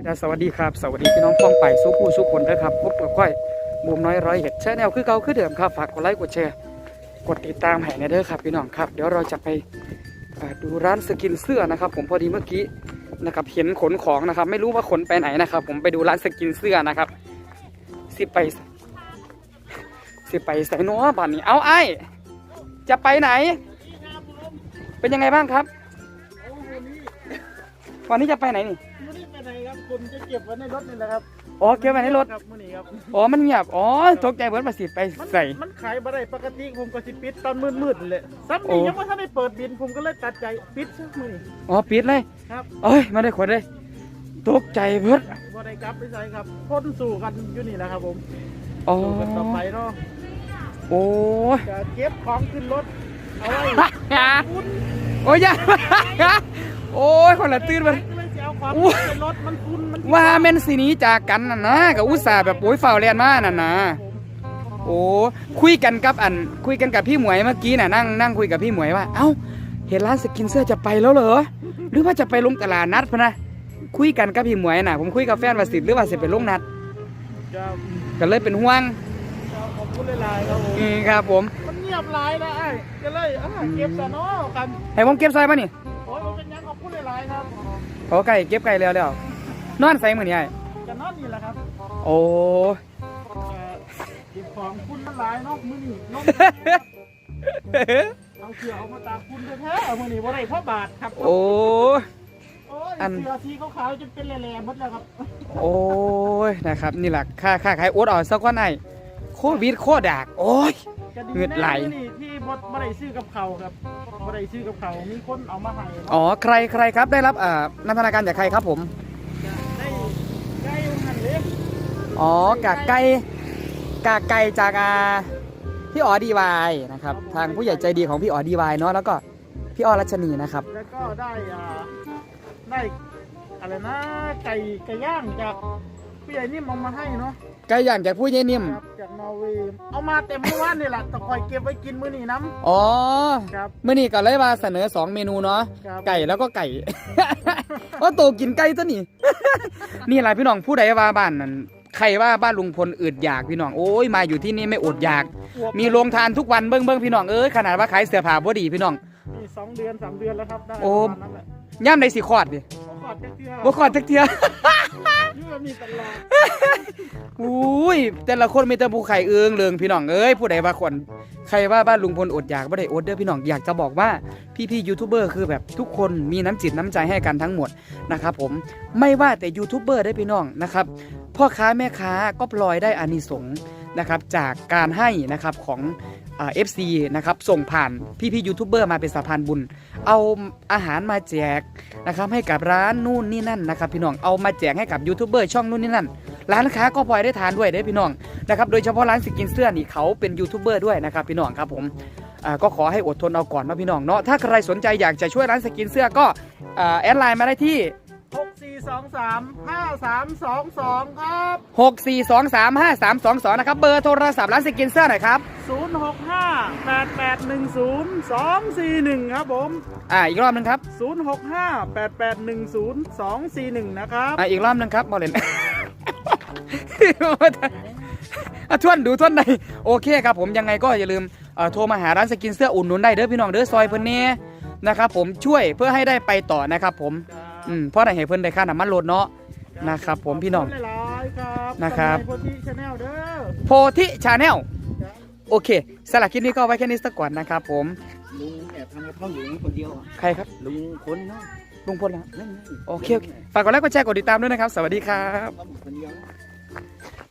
สวัสดีครับสวัสดีพี่น้องพ้องไปสู้ผู้สู้คนนะครับพบกับค่อยบูมน้อยร้อยเห็ดแชนแนลคือเก่าคือเดิมครับฝากกดไลค์กดแชร์กดติดตามให้ในเด้อครับพี่น้องครับเดี๋ยวเราจะไปดูร้านสกินเสื้อนะครับ ผมพอดีเมื่อกี้นะครับเห็นขนของนะครับ ไม่รู้ว่าขนไปไหนนะครับ ผมไปดูร้านสกินเสื้อนะครับ สิไป สิไปใส่นัวบ้านนี้เอาไอ้จะไปไหน เป็นยังไงบ้างครับ วันนี้จะไปไหนนี่ ไม่ได้ไปไหนครับคุณจะเก็บไว้ในรถนี่แหละครับอ๋อเก็บไว้ในรถครับมื่อนี้ครับอ๋อมันเงียบอ๋อตกใจเบิร์ดมาสิไปมันใส่ มันขายบ่ได้ปกติผมก็สิปิดตอนมืดๆนั่นแหละซับโอ้ นี่ยังไม่ทันได้เปิดบินผมก็เลยตัดใจปิดซะมื่อนี้อ๋อปิดเลยครับเอ้ยไมาได้ขนเลยตกใจเบิร์ดบ่ได้กลับไปใส่ครับพ้นสู่กันอยู่นี่แหละครับผมอ๋อสู่กันต่อไปเนาะโอ้ย จะเก็บของขึ้นรถเอาไว้คุณโอ้ยอย่าโอ้ยคนละตื่นมันก็เลยจะเอาของอู้ขึ้นรถมันคุณมันว่าแม่นสีนี้จากกันน่ะนะกับอุตส่าห์แบบโอ้ยฝ่าวเรียนมาน่ะนะผมโอ้คุยกันกับอัน คุยกันกับพี่หมวยเมื่อกี้น่ะนั่งนั่งคุยกับพี่หมวยว่า เอ้า เห็นร้านสกินเสื้อจะไปแล้วเหรอ หรือว่าจะไปลงตลาดนัดพะนะคุยกันกับพี่หมวยน่ะ ผมคุยกับแฟนว่าสิหรือว่าสิไปลงนัดจะก็เลยเป็นห่วงจะขอบคุณหลายๆครับผมอืมครับผมมันเงียบหลายนะไอ้ก็เลยอะเก็บซะเนาะกันให้ผมเก็บซอยป่ะนี่โอ้ยมันเป็นยังขอบคุณหลายๆครับ โอ้ไก่เก็บไก่แล้วแล้วนอนใส่มือนี่ไอ้จะนอนนี่แหละครับโอ้เอ่อหยิบของคุณมันหลายเนาะมือนี่น้องเอาเสือเอามาตากคุณแท้ๆมือนี่ว่าไรพ่อบาทครับโอ้โอ้ยอันเสือสีขาวๆจนเป็นแหล่ๆหมดแล้วครับ โอ้ยนะครับนี่แหละค่าค่าขายโอ๊ตเอาสักวันไหนโควิดโคดากโอ้ยจะดีเงือดไหลแน่มื้อนี่ที่ บดบ่ได้ซื้อกับเขาวครับบ่ได้ซื้อกับเขาวมีคนเอามาให้เนาะอ๋อใครใครครับได้รับอ่านันทนาการจากใครครับผมได้ได้หันเล็กอ๋อกากไก่กากไก่จากอ่าพี่อ๋อดีวายนะครับทางผู้ใหญ่ใจดีของพี่อ๋อดีวายเนาะแล้วก็พี่อ้อรัชนีนะครับแล้วก็ได้อ่าได้อะไรนะไก่ไก่ย่างจาก ผู้ใหญ่นิ่มเอามาให้เนาะไก่ย่างจากผู้ใหญ่นิ่มครับจากนอร์เวย์เอามาเต็มเมื่อวานนี่แหละแต่คอยเก็บไว้กินมื้อนี้น้ อ๋อำครับเมื่อนี้ก็เลยมาเสนอ2เมนูเนาะครับไก่แล้วก็ไก่ ว่าโตกินไก่ตัวนี้นี่แหละพี่น้องผู้ใดว่าบ้านนั้นใครว่าบ้านลุงพลอึดอยากพี่น้องโอ้ยมาอยู่ที่นี่ไม่อดอยากมีโรงทานทุกวันเบิ้งเบิ้งพี่น้องเอ้ยขนาดว่าขายเสื้อผ้าบ่ดีพี่น้องนี่สองเดือนสามเดือนแล้วครับได้โอ้ ประมาณนั้นแหละย่ำในสิคอดดิบ่ขอดจักเทื่อบ่คอดจักเทียนี่ มันมีตลอดอุ้ยแต่ละคนมีแต่ผู้ไข่เอืองเลืองพี่น้องเอ้ยผู้ใดว่าคนใครว่าบ้านลุงพลอดอยากบ่ได้อดเด้อพี่น้องอยากจะบอกว่าพี่ๆยูทูบเบอร์คือแบบทุกคนมีน้ำจิตน้ำใจให้กันทั้งหมดนะครับผมไม่ว่าแต่ยูทูบเบอร์ได้พี่น้องนะครับพ่อค้าแม่ค้าก็พลอยได้อานิสงส์นะครับจากการให้นะครับของ เอฟซีนะครับส่งผ่านพี่ๆยูทูบเบอร์มาเป็นสะพานบุญ เอาอาหารมาแจกนะครับให้กับร้านนู่นนี่นั่นนะครับพี่น้องเอามาแจกให้กับยูทูบเบอร์ช่องนู่นนี่นั่น ร้านค้าก็พลอยได้ทานด้วยได้พี่น้องนะครับโดยเฉพาะร้านสกินเสื้อนี่เขาเป็นยูทูบเบอร์ด้วยนะครับพี่น้องครับผมก็ขอให้อดทนเอาก่อนนะพี่น้องเนาะถ้าใครสนใจอยากจะช่วยร้านสกินเสื้อก็อแอดไลน์มาได้ที่ สี่สองสามห้าสามสองสองครับ6423532นะครับ เบอร์โทรศัพท์ร้านสกินเสื้อหน่อยครับศูนย์หกห้าแปดแปดหนึ่งศูนย์สองสี่หนึ่งครับผมอ่าอีกรอบหนึงครับศูนย์หกห้าแปดแปดหนึ่งศูนย์สองสี่หนึ่งนะครับอ่าอีกรอบหนึงครับบอลเลน อะทวนดูทวนในโอเคครับผมยังไงก็อย่าลืมเอ่อโทรมาหาร้านสกินเสื้ออุ่นหนุนได้เด้อพี่น้องเด้อซอยเพิ่นเนี่ยนะครับผมช่วยเพื่อให้ได้ไปต่อนะครับผม อืมเพราะได้ให้เพิ่นได้ค่าน้ำมันรถเนาะนะครับ ผมพี่น้อง ขบคุณหลายๆครับนะครับทางในโพธิชาแนลเด้อ โพธิชาแนลโอเคสลักคลิปนี้ก็ไว้แค่นี้สักก่อนนะครับผมลุงแอบทำกับข้าวอยู่นี่คนเดียวอะใครครับลุงคนเนาะลุงพลเหรอนั่นไงโอเคโอเคฝากกดไลค์กดแชร์กดติดตามด้วยนะครับ สวัสดีครับเขาอยู่คนเดียวนะ